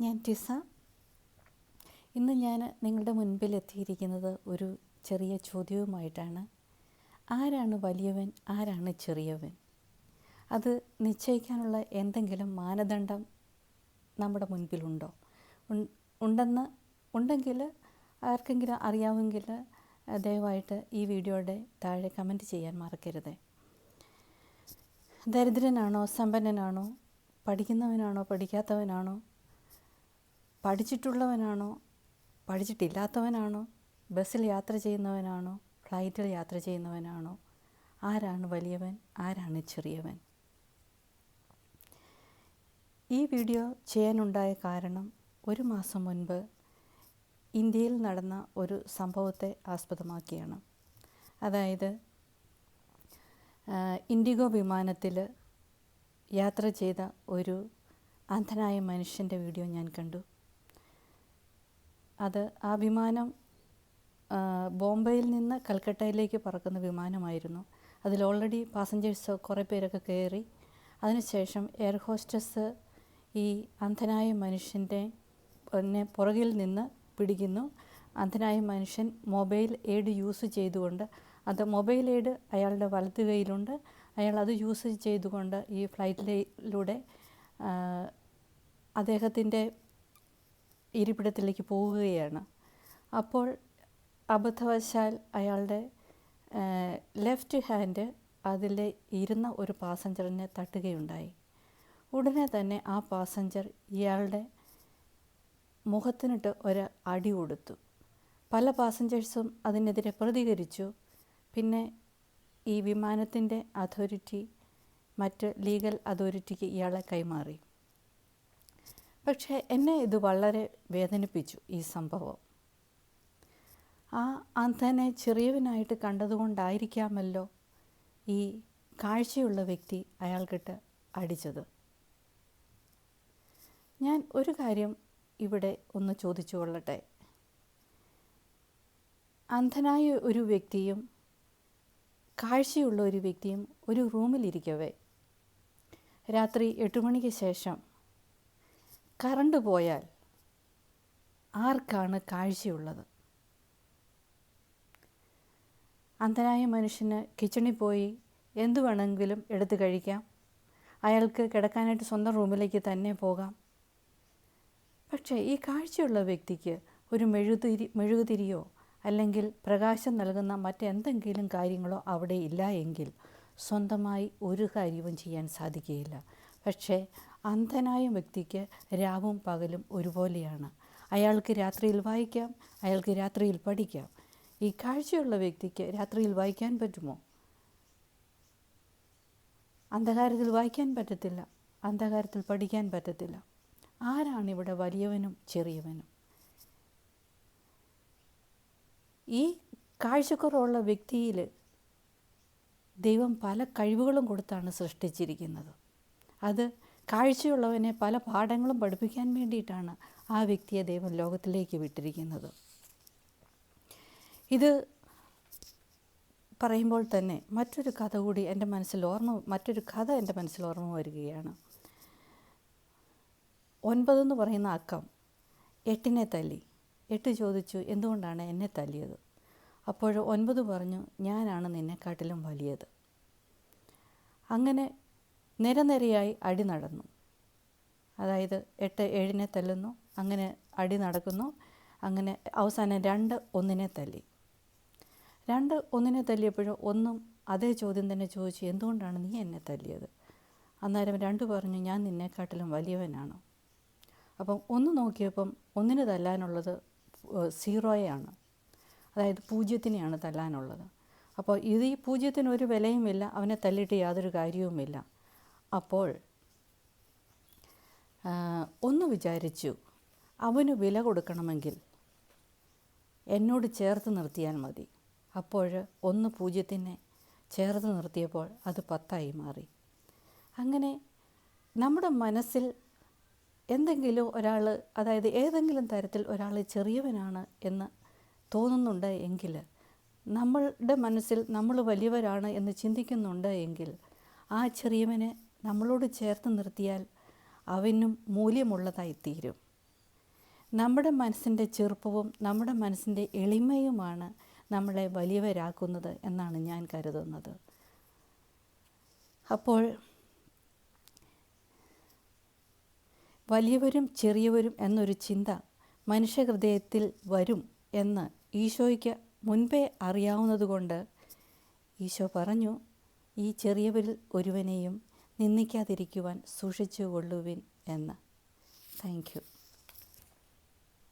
ഞാൻ ടിസ. ഇന്ന് ഞാൻ നിങ്ങളുടെ മുൻപിൽ എത്തിയിരിക്കുന്നത് ഒരു ചെറിയ ചോദ്യവുമായിട്ടാണ്. ആരാണ് വലിയവൻ? ആരാണ് ചെറിയവൻ? അത് നിശ്ചയിക്കാനുള്ള എന്തെങ്കിലും മാനദണ്ഡം നമ്മുടെ മുൻപിലുണ്ടോ? ഉണ്ടെന്ന് ഉണ്ടെങ്കിൽ ആർക്കെങ്കിലും അറിയാമെങ്കിൽ ദയവായിട്ട് ഈ വീഡിയോയുടെ താഴെ കമന്റ് ചെയ്യാൻ മറക്കരുത്. ദരിദ്രനാണോ? സമ്പന്നനാണോ? പഠിക്കുന്നവനാണോ? പഠിക്കാത്തവനാണോ? പഠിച്ചിട്ടുള്ളവനാണോ? പഠിച്ചിട്ടില്ലാത്തവനാണോ? ബസ്സിൽ യാത്ര ചെയ്യുന്നവനാണോ? ഫ്ലൈറ്റിൽ യാത്ര ചെയ്യുന്നവനാണോ? ആരാണ് വലിയവൻ? ആരാണ് ചെറിയവൻ? ഈ വീഡിയോ ചെയ്യാനുണ്ടായ കാരണം ഒരു മാസം മുൻപ് ഇന്ത്യയിൽ നടന്ന ഒരു സംഭവത്തെ ആസ്പദമാക്കിയാണ്. അതായത് ഇൻഡിഗോ വിമാനത്തിൽ യാത്ര ചെയ്ത ഒരു അന്ധനായ മനുഷ്യന്റെ വീഡിയോ ഞാൻ കണ്ടു. അത് ആ വിമാനം ബോംബെയിൽ നിന്ന് കൽക്കട്ടയിലേക്ക് പറക്കുന്ന വിമാനമായിരുന്നു. അതിൽ ഓൾറെഡി പാസഞ്ചേഴ്സ് കുറേ പേരൊക്കെ കയറി. അതിനുശേഷം എയർ ഹോസ്റ്റസ് ഈ അന്ധനായ മനുഷ്യന്റെ പുറകിൽ നിന്ന് പിടിക്കുന്നു. അന്ധനായ മനുഷ്യൻ മൊബൈൽ എയ്ഡ് യൂസ് ചെയ്തുകൊണ്ട് അത് മൊബൈൽ എയ്ഡ് അയാളുടെ വലത് കൈയിലുണ്ട്. അയാൾ അത് യൂസ് ചെയ്തുകൊണ്ട് ഈ ഫ്ലൈറ്റിലൂടെ അദ്ദേഹത്തിന്റെ ഇരിപ്പിടത്തിലേക്ക് പോവുകയാണ്. അപ്പോൾ അബദ്ധവശാൽ അയാളുടെ ലെഫ്റ്റ് ഹാൻഡ് അതിൽ ഇരുന്ന ഒരു പാസഞ്ചറിനെ തട്ടുകയുണ്ടായി. ഉടനെ തന്നെ ആ പാസഞ്ചർ ഇയാളുടെ മുഖത്തിനിട്ട് ഒരു അടി കൊടുത്തു. പല പാസഞ്ചേഴ്സും അതിനെതിരെ പ്രതികരിച്ചു. പിന്നെ ഈ വിമാനത്തിന്റെ അതോറിറ്റി മറ്റ് ലീഗൽ അതോറിറ്റിക്ക് ഇയാളെ കൈമാറി. പക്ഷേ എന്നെ ഇത് വളരെ വേദനിപ്പിച്ചു ഈ സംഭവം. ആ അന്ധനെ ചെറിയവനായിട്ട് കണ്ടതുകൊണ്ടായിരിക്കാമല്ലോ ഈ കാഴ്ചയുള്ള വ്യക്തി അയാൾക്കിട്ട് അടിച്ചത്. ഞാൻ ഒരു കാര്യം ഇവിടെ ഒന്ന് ചോദിച്ചു കൊള്ളട്ടെ. അന്ധനായ ഒരു വ്യക്തിയും കാഴ്ചയുള്ള ഒരു വ്യക്തിയും ഒരു റൂമിലിരിക്കവേ. രാത്രി എട്ട് മണിക്ക് ശേഷം കറണ്ട് പോയാൽ ആർക്കാണ് കാഴ്ചയുള്ളത്? അന്ധനായ മനുഷ്യന് കിച്ചണിൽ പോയി എന്തു വേണമെങ്കിലും എടുത്തു കഴിക്കാം. അയാൾക്ക് കിടക്കാനായിട്ട് സ്വന്തം റൂമിലേക്ക് തന്നെ പോകാം. പക്ഷേ ഈ കാഴ്ചയുള്ള വ്യക്തിക്ക് ഒരു മെഴുതിരി മെഴുകുതിരിയോ അല്ലെങ്കിൽ പ്രകാശം നൽകുന്ന മറ്റെന്തെങ്കിലും കാര്യങ്ങളോ അവിടെ ഇല്ല എങ്കിൽ സ്വന്തമായി ഒരു കാര്യവും ചെയ്യാൻ സാധിക്കുകയില്ല. പക്ഷേ അന്ധനായ വ്യക്തിക്ക് രാവും പകലും ഒരുപോലെയാണ്. അയാൾക്ക് രാത്രിയിൽ വായിക്കാം അയാൾക്ക് രാത്രിയിൽ പഠിക്കാം. ഈ കാഴ്ചയുള്ള വ്യക്തിക്ക് രാത്രിയിൽ വായിക്കാൻ പറ്റുമോ? അന്ധകാരത്തിൽ വായിക്കാൻ പറ്റത്തില്ല അന്ധകാരത്തിൽ പഠിക്കാൻ പറ്റത്തില്ല. ആരാണ് ഇവിടെ വലിയവനും ചെറിയവനും? ഈ കാഴ്ചക്കുറവുള്ള വ്യക്തിയിൽ ദൈവം പല കഴിവുകളും കൊടുത്താണ് സൃഷ്ടിച്ചിരിക്കുന്നത്. അത് കാഴ്ചയുള്ളവനെ പല പാഠങ്ങളും പഠിപ്പിക്കാൻ വേണ്ടിയിട്ടാണ് ആ വ്യക്തിയെ ദൈവം ലോകത്തിലേക്ക് വിട്ടിരിക്കുന്നത്. ഇത് പറയുമ്പോൾ തന്നെ മറ്റൊരു കഥ കൂടി എന്റെ മനസ്സിൽ ഓർമ്മ മറ്റൊരു കഥ എന്റെ മനസ്സിൽ ഓർമ്മ വരികയാണ്. ഒൻപതെന്ന് പറയുന്ന അക്കം എട്ടിനെ തല്ലി. എട്ട് ചോദിച്ചു എന്തുകൊണ്ടാണ് എന്നെ തല്ലിയത്? അപ്പോൾ ഒൻപത് പറഞ്ഞു ഞാനാണ് നിന്നെക്കാട്ടിലും വലിയത്. അങ്ങനെ നിരനിരയായി അടി നടന്നു. അതായത് എട്ട് ഏഴിനെ തല്ലുന്നു അങ്ങനെ അടി നടക്കുന്നു അങ്ങനെ അവസാനം രണ്ട് ഒന്നിനെ തല്ലി. രണ്ട് ഒന്നിനെ തല്ലിയപ്പോഴും ഒന്നും അതേ ചോദ്യം തന്നെ ചോദിച്ചു എന്തുകൊണ്ടാണ് നീ എന്നെ തല്ലിയത്? അന്നേരം രണ്ട് പറഞ്ഞു ഞാൻ നിന്നെക്കാട്ടിലും വലിയവനാണ്. അപ്പം ഒന്ന് നോക്കിയപ്പം ഒന്നിന് തല്ലാനുള്ളത് സീറോയാണ് അതായത് പൂജ്യത്തിനെയാണ് തല്ലാനുള്ളത്. അപ്പോൾ ഇത് ഈ പൂജ്യത്തിന് ഒരു വിലയുമില്ല അവനെ തല്ലിയിട്ട് യാതൊരു കാര്യവുമില്ല. അപ്പോൾ ഒന്ന് വിചാരിച്ചു അവന് വില കൊടുക്കണമെങ്കിൽ എന്നോട് ചേർത്ത് നിർത്തിയാൽ മതി. അപ്പോൾ ഒന്ന് പൂജ്യത്തിനെ ചേർത്ത് നിർത്തിയപ്പോൾ അത് പത്തായി മാറി. അങ്ങനെ നമ്മുടെ മനസ്സിൽ എന്തെങ്കിലും ഒരാൾ അതായത് ഏതെങ്കിലും തരത്തിൽ ഒരാൾ ചെറിയവനാണ് എന്ന് തോന്നുന്നുണ്ട് എങ്കിൽ നമ്മളുടെ മനസ്സിൽ നമ്മൾ വലിയവരാണ് എന്ന് ചിന്തിക്കുന്നുണ്ട് എങ്കിൽ ആ ചെറിയവനെ നമ്മളോട് ചേർത്ത് നിർത്തിയാൽ അവനും മൂല്യമുള്ളതായി തീരും നമ്മുടെ മനസ്സിന്റെ ചെറുപ്പവും നമ്മുടെ മനസ്സിന്റെ എളിമയുമാണ് നമ്മളെ വലിയവരാക്കുന്നത് എന്നാണ് ഞാൻ കരുതുന്നത്. അപ്പോൾ വലിയവരും ചെറിയവരും എന്നൊരു ചിന്ത മനുഷ്യഹൃദയത്തിൽ വരും എന്ന് ഈശോയ്ക്ക് മുൻപേ അറിയാവുന്നതുകൊണ്ട് ഈശോ പറഞ്ഞു ഈ ചെറിയവരിൽ ഒരുവനെയും നിന്ദിക്കാതിരിക്കുവാൻ സൂക്ഷിച്ചു കൊള്ളുവിൻ എന്ന്. Thank you